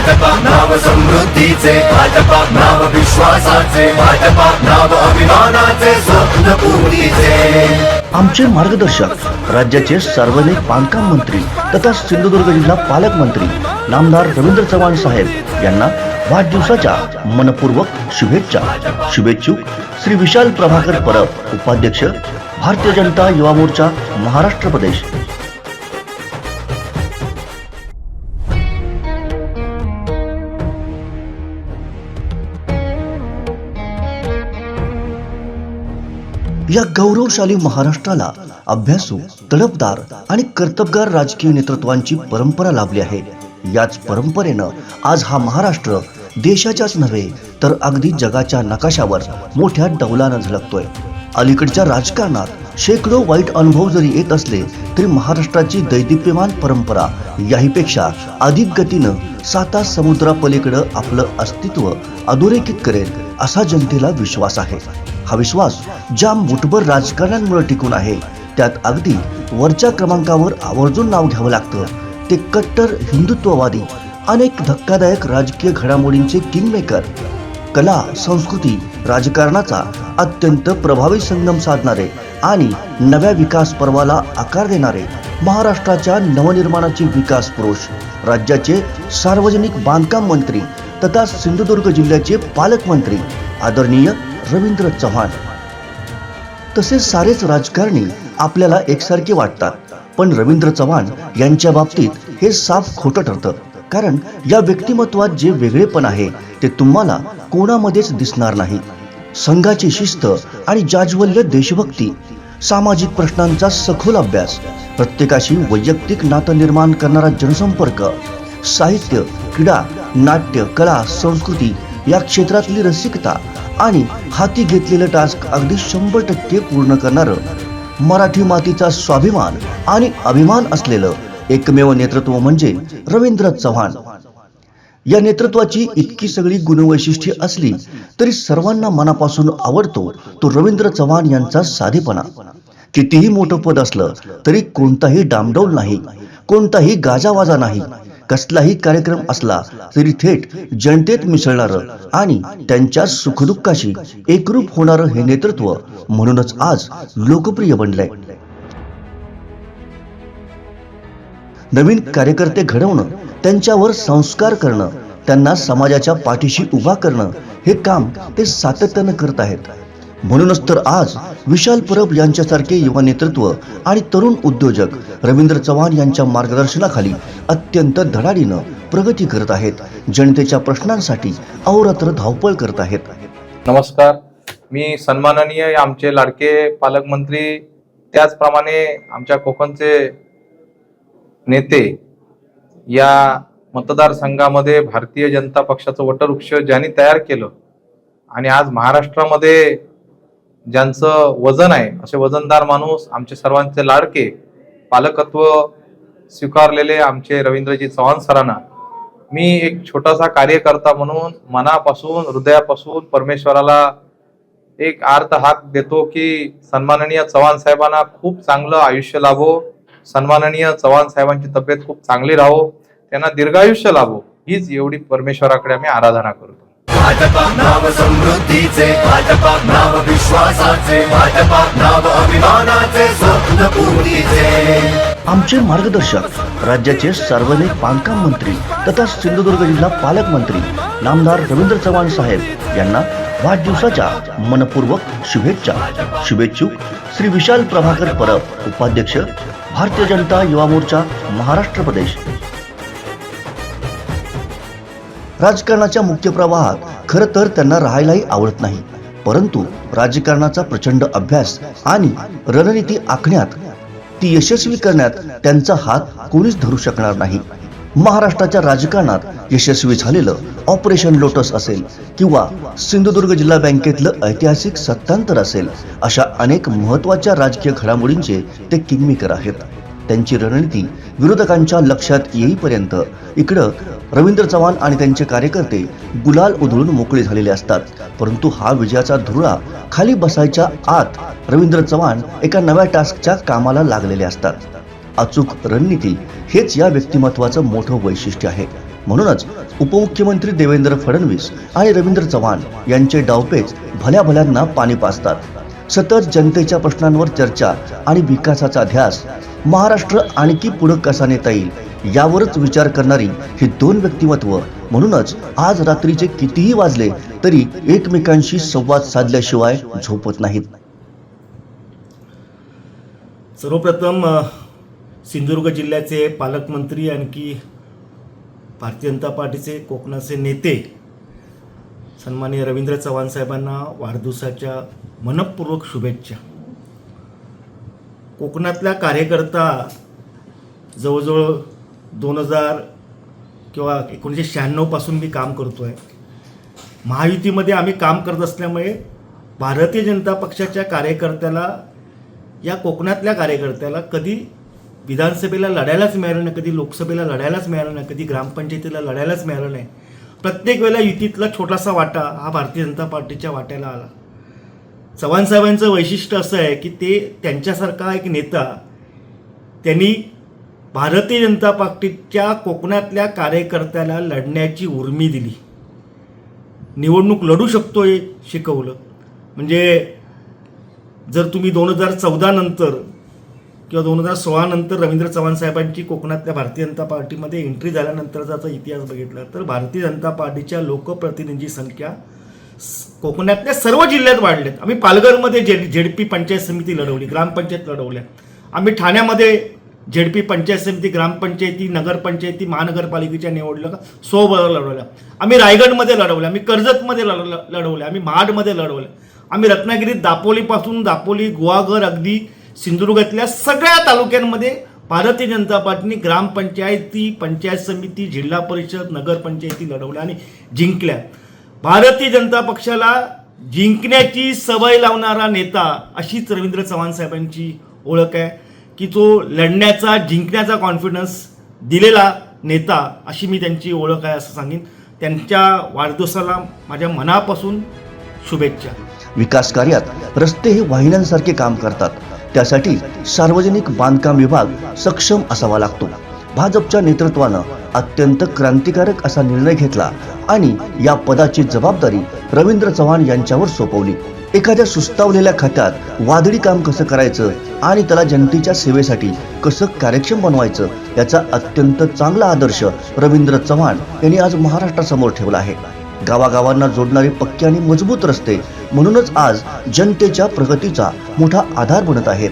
भाजपा नाव समृद्धीचे भाजपा नाव विश्वासाचे भाजपा नाव अभिमानाचे स्वप्न पूर्तीचे आमचे मार्गदर्शक राज्याचे सार्वजनिक बांधकाम मंत्री तथा सिंधुदुर्ग जिल्हा पालकमंत्री नामदार रवींद्र चव्हाण साहेब यांना वाढदिवसाच्या मनपूर्वक शुभेच्छा. शुभेच्छुक श्री विशाल प्रभाकर परब उपाध्यक्ष भारतीय जनता युवा मोर्चा महाराष्ट्र प्रदेश. या गौरवशाली महाराष्ट्राला अभ्यासू तडपदार आणि कर्तबगार राजकीय नेतृत्वांची परंपरा लाभली आहे. याच परंपरेनं आज हा महाराष्ट्र देशाच्याच नव्हे तर अगदी जगाच्या नकाशावर मोठ्या डौलानं झळकतोय. अलीकडच्या राजकारणात शेकडो वाईट अनुभव जरी येत असले तरी महाराष्ट्राची दैदिप्यमान परंपरा याहीपेक्षा अधिक गतीनं साता समुद्रापलीकडं आपलं अस्तित्व अधोरेखित करेल असा जनतेला विश्वास आहे. हा विश्वास ज्या मुठभर राजकारण्यांमुळे टिकून आहे त्यात अगदी वरच्या क्रमांकावर आवर्जून नाव घ्यावं लागतं. ते कट्टर हिंदुत्ववादी अनेक धक्कादायक राजकीय घडामोडींचे किंगमेकर कला संस्कृती राजकारणाचा अत्यंत प्रभावी संगम साधणारे आणि नव्या विकास पर्वाला आकार देणारे महाराष्ट्राच्या नवनिर्माणाचे विकास पुरुष राज्याचे सार्वजनिक बांधकाम मंत्री तथा सिंधुदुर्ग जिल्ह्याचे पालकमंत्री आदरणीय रवींद्र चव्हाण. तसेच सारेच राजकारणी आपल्याला एकसारखे वाटतात. पण रवींद्र चव्हाण यांच्या बाबतीत हे साफ खोटं ठरतं. कारण या व्यक्तिमत्वात जे वेगळेपण आहे ते तुम्हाला कोणामध्येच दिसणार नाही. संघाची शिस्त आणि जाज्वल्य देशभक्ती सामाजिक प्रश्नांचा सखोल अभ्यास प्रत्येकाशी वैयक्तिक नातं निर्माण करणारा जनसंपर्क साहित्य क्रीडा नाट्य कला संस्कृती या क्षेत्रातली रसिकता आणि हाती घेतलेलं टास्क अगदी शंभर टक्के पूर्ण करणारं. मराठी मातीचा स्वाभिमान आणि अभिमान असलेलं एकमेव नेतृत्व म्हणजे रवींद्र चव्हाण. या नेतृत्वाची इतकी सगळी गुणवैशिष्ट्ये असली तरी सर्वांना मनापासून आवडतो तो रवींद्र चव्हाण यांचा साधेपणा. कितीही मोठं पद असलं तरी कोणताही डामडौल नाही कोणताही गाजावाजा नाही कसलाही कार्यक्रम असला तरी थेट जनतेत मिसळणारं आणि त्यांच्या सुखदुःखाशी एकरूप होणारं हे नेतृत्व म्हणूनच आज लोकप्रिय बनलंय. नवीन कार्यकर्ते घडवणं त्यांच्यावर संस्कार करणं त्यांना समाजाच्या पाठीशी उभा करणं हे काम ते सातत्यानं करत आहेत. म्हणूनच तर आज विशाल परब यांच्यासारखे युवा नेतृत्व आणि तरुण उद्योजक रवींद्र चव्हाण यांच्या मार्गदर्शनाखाली अत्यंत धडाडीनं प्रगती करत आहेत. जनतेच्या प्रश्नांसाठी अहोरात्र धावपळ करत आहेत. नमस्कार. मी सन्माननीय आमचे लाडके पालकमंत्री त्याचप्रमाणे आमच्या कोकणचे नेते या मतदारसंघामध्ये भारतीय जनता पक्षाचं वटवृक्ष ज्यांनी तयार केलं आणि आज महाराष्ट्रामध्ये ज्यांचं वजन आहे असे वजनदार माणूस आमचे सर्वांचे लाडके पालकत्व स्वीकारलेले आमचे रवींद्रजी चव्हाण सरांना. मी एक छोटासा कार्यकर्ता म्हणून मनापासून हृदयापासून परमेश्वराला एक आर्त हाक देतो की सन्माननीय चव्हाण साहेबांना खूप चांगलं आयुष्य लाभो सन्माननीय चव्हाण साहेबांची तब्येत खूप चांगली राहो त्यांना दीर्घायुष्य लाभो. हीच एवढी परमेश्वराकडे आम्ही आराधना करू. भाजपा नाव समृद्धीचे भाजपा नाव विश्वासाचे भाजपा नाव अभिमानाचे स्वप्न पूर्तीचे आमचे मार्गदर्शक राज्याचे सार्वजनिक बांधकाम मंत्री तथा सिंधुदुर्ग जिल्हा पालकमंत्री नामदार रवींद्र चव्हाण साहेब यांना वाढदिवसाच्या मनपूर्वक शुभेच्छा. शुभेच्छुक श्री विशाल प्रभाकर परब उपाध्यक्ष भारतीय जनता युवा मोर्चा महाराष्ट्र प्रदेश. राजकारणाच्या मुख्य प्रवाहात खरं तर त्यांना राहायलाही आवडत नाही. परंतु राजकारणाचा प्रचंड अभ्यास आणि रणनीती आखण्यात ती यशस्वी करण्यात त्यांचा हात कोणीच धरू शकणार नाही. महाराष्ट्राच्या राजकारणात यशस्वी झालेलं ऑपरेशन लोटस असेल किंवा सिंधुदुर्ग जिल्हा बँकेतलं ऐतिहासिक सत्तांतर असेल अशा अनेक महत्त्वाच्या राजकीय घडामोडींचे ते किंगमेकर आहेत. त्यांची रणनीती विरोधकांच्या लक्षात येईपर्यंत. इकडं रवींद्र चव्हाण आणि त्यांचे कार्यकर्ते गुलाल उधळून मोकळे झालेले असतात. परंतु हा विजयाचा धुरा खाली बसायच्या आत रवींद्र चव्हाण एका नव्या टास्कच्या कामाला लागलेले असतात. अचूक रणनीती हेच या व्यक्तिमत्वाचं मोठं वैशिष्ट्य आहे. म्हणूनच उपमुख्यमंत्री देवेंद्र फडणवीस आणि रवींद्र चव्हाण यांचे डावपेच भल्या भल्यांना पाणी पाजतात. सतत जनतेच्या प्रश्नांवर चर्चा आणि विकासाचा ध्यास महाराष्ट्र आणखी पुढे कसा नेता येईल यावरच विचार करणारी ही दोन व्यक्तिमत्व म्हणूनच आज रात्रीचे कितीही वाजले तरी एकमेकांशी संवाद साधल्याशिवाय झोपत नाहीत. सर्वप्रथम सिंधुदुर्ग जिल्ह्याचे पालकमंत्री आणखी भारतीय जनता पार्टीचे कोकणाचे नेते सन्माननीय रवींद्र चव्हाण साहेबांना वाढदिवसाच्या मनपूर्वक शुभेच्छा. कोकणातल्या कार्यकर्ता जवळजवळ दोन हजार किंवा एकोणीसशे शहाण्णवपासून मी काम करतो आहे महायुतीमध्ये आम्ही काम करत असल्यामुळे भारतीय जनता पक्षाच्या कार्यकर्त्याला या कोकणातल्या कार्यकर्त्याला कधी विधानसभेला लढायलाच मिळालं नाही कधी लोकसभेला लढायलाच मिळालं नाही कधी ग्रामपंचायतीला लढायलाच मिळालं नाही प्रत्येक वेळेला युतीतला छोटासा वाटा हा भारतीय जनता पार्टीच्या वाट्याला आला. चव्हाण साहेबांचं वैशिष्ट्य असं आहे की ते त्यांच्यासारखा एक नेता त्यांनी भारतीय जनता पार्टीच्या कोकणातल्या कार्यकर्त्याला लढण्याची उर्मी दिली. निवडणूक लढू शकतो हे शिकवलं. म्हणजे जर तुम्ही दोन हजार चौदानंतर किंवा दोन हजार सोळा नंतर रवींद्र चव्हाण साहेबांची कोकणातल्या भारतीय जनता पार्टीमध्ये एंट्री झाल्यानंतरचा इतिहास बघितला तर भारतीय जनता पार्टीच्या लोकप्रतिनिधी संख्या कोकणातल्या सर्व जिल्ह्यात वाढल्यात. आम्ही पालघरमध्ये झेड झेडपी पंचायत समिती लढवली ग्रामपंचायत लढवल्या. आम्ही ठाण्यामध्ये झेडपी पंचायत समिती ग्रामपंचायती नगरपंचायती महानगरपालिकेच्या निवडल्या सोबत लढवल्या. आम्ही रायगडमध्ये लढवल्या आम्ही कर्जतमध्ये लढवलं लढवल्या आम्ही महाडमध्ये लढवल्या. आम्ही रत्नागिरीत दापोलीपासून दापोली गुहागर अगदी सिंधुदुर्गातल्या सगळ्या तालुक्यांमध्ये भारतीय जनता पार्टीने ग्रामपंचायती पंचायत समिती जिल्हा परिषद नगरपंचायती लढवल्या आणि जिंकल्या. भारतीय जनता पक्षाला जिंकण्याची सवय लावणारा नेता अशीच रवींद्र चव्हाण साहेबांची ओळख आहे की तो लढण्याचा जिंकण्याचा कॉन्फिडन्स दिलेला नेता अशी मी त्यांची ओळख आहे असं सांगेन. त्यांच्या वाढदिवसाला माझ्या मनापासून शुभेच्छा. विकास कार्यात रस्ते हे वाहिन्यांसारखे काम करतात. त्यासाठी सार्वजनिक बांधकाम विभाग सक्षम असावा लागतो. भाजपच्या नेतृत्वानं अत्यंत क्रांतिकारक असा निर्णय घेतला आणि या पदाची जबाबदारी रवींद्र चव्हाण यांच्यावर सोपवली. एखाद्या सुस्तावलेल्या खात्यात वादळी काम कसं करायचं आणि त्याला जनतेच्या सेवेसाठी कसं कार्यक्षम बनवायचं याचा अत्यंत चांगला आदर्श रवींद्र चव्हाण यांनी आज महाराष्ट्रासमोर ठेवला आहे. गावागावांना जोडणारे पक्के आणि मजबूत रस्ते म्हणूनच आज जनतेच्या प्रगतीचा मोठा आधार बनत आहेत.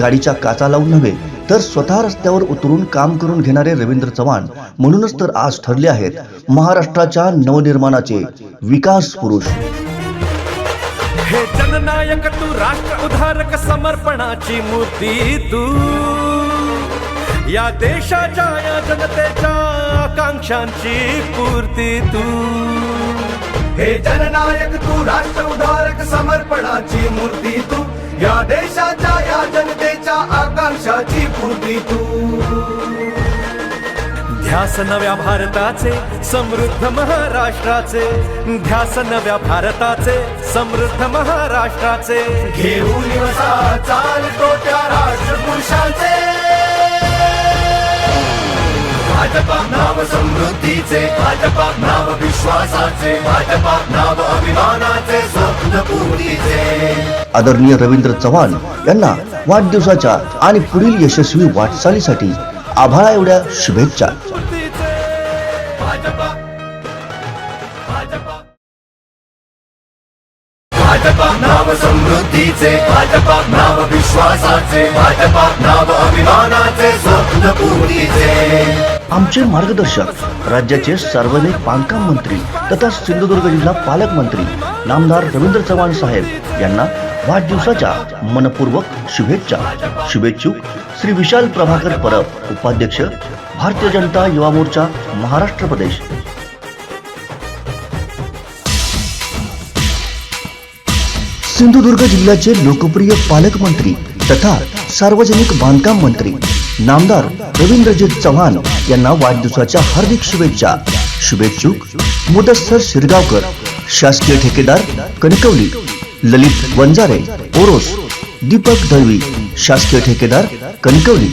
गाडीच्या काचा लावून नव्हे तर स्वतः रस्त्यावर उतरून काम करून घेणारे रवींद्र चव्हाण म्हणूनच तर आज ठरले आहेत महाराष्ट्राच्या नवनिर्माणाचे विकास पुरुष. हे जननायक तू राष्ट्र उधारक समर्पणाची मूर्ती तू. या देशाच्या या जनतेच्या आकांक्षांची पूर्ती तू. हे जननायक तू राष्ट्र उधारक समर्पणाची मूर्ती तू. या देशाच्या या जनतेच्या आकांक्षाची पूर्ती तू. ध्यास नव्या भारताचे समृद्ध महाराष्ट्राचे. ध्यास नव्या भारताचे समृद्ध महाराष्ट्राचे. घेऊन चालतो त्या राष्ट्रपुरुषांचे भाजपा नाव समृद्धीचे भाजपा नाव विश्वासाचे भाजपा नाव अभिमानाचे स्वप्न पूर्तीचे आदरणीय रवींद्र चव्हाण यांना वाढदिवसाच्या आणि पुढील यशस्वी वाटचालीसाठी आभाळा एवढ्या शुभेच्छा. भाजपा नाव समृद्धीचे भाजपा नाव विश्वासाचे भाजपा नाव अभिमानाचे स्वप्न पूर्तीचे आमचे मार्गदर्शक राज्याचे सार्वजनिक बांधकाम मंत्री तथा सिंधुदुर्ग जिल्हा पालकमंत्री नामदार रवींद्र चव्हाण साहेब यांना वाढदिवसाच्या मनपूर्वक शुभेच्छा. शुभेच्छुक श्री विशाल प्रभाकर परब उपाध्यक्ष भारतीय जनता युवा मोर्चा महाराष्ट्र प्रदेश. सिंधुदुर्ग जिल्ह्याचे लोकप्रिय पालकमंत्री तथा सार्वजनिक बांधकाम मंत्री नामदार रवींद्रजीत चव्हाण यांना वाढदिवसाच्या हार्दिक शुभेच्छा. शुभेच्छुक मुदस्सर शिरगावकर शासकीय ठेकेदार कणकवली ललित वंजारे ओरोस दीपक दळवी शासकीय ठेकेदार कणकवली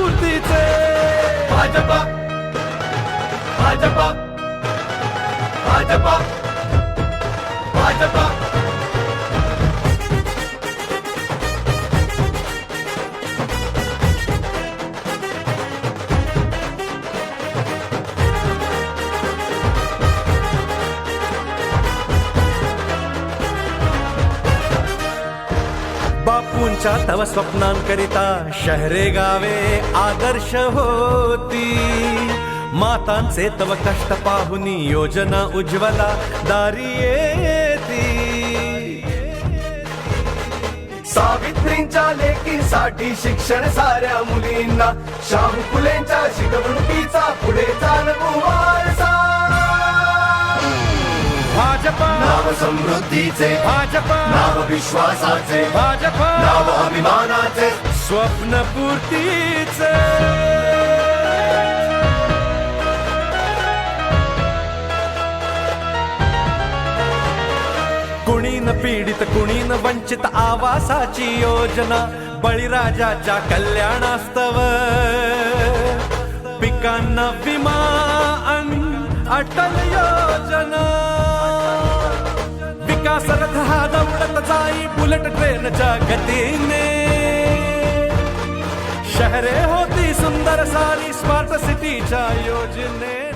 मूर्तीचे पूर्तीचे भाजपा. भाजपा. भाजपा. भाजपा. बापूंच्या तव स्वप्नांकरिता शहरे गावे आदर्श होती. मातांचे तव कष्ट पाहुनी योजना उज्ज्वला दारी येती. सावित्रींच्या लेकीसाठी शिक्षण साऱ्या मुलींना शाहू फुलेंच्या शिकवणुकीचा पुढे चालवू वारसा. भाजपा. नाव समृद्धीचे भाजपा. नाव विश्वासाचे भाजपा. नाव अभिमानाचे. स्वप्न पूर्तीचे. कुणी न पीडित कुणी न वंचित आवासाची योजना बळीराजाच्या कल्याणास्तव. पिकांना विमा अटल योजना. विकास रथ हा दौडत जाई बुलेट ट्रेनच्या गतीने? शहरे होती सुंदर सारी स्मार्ट सिटीच्या योजने.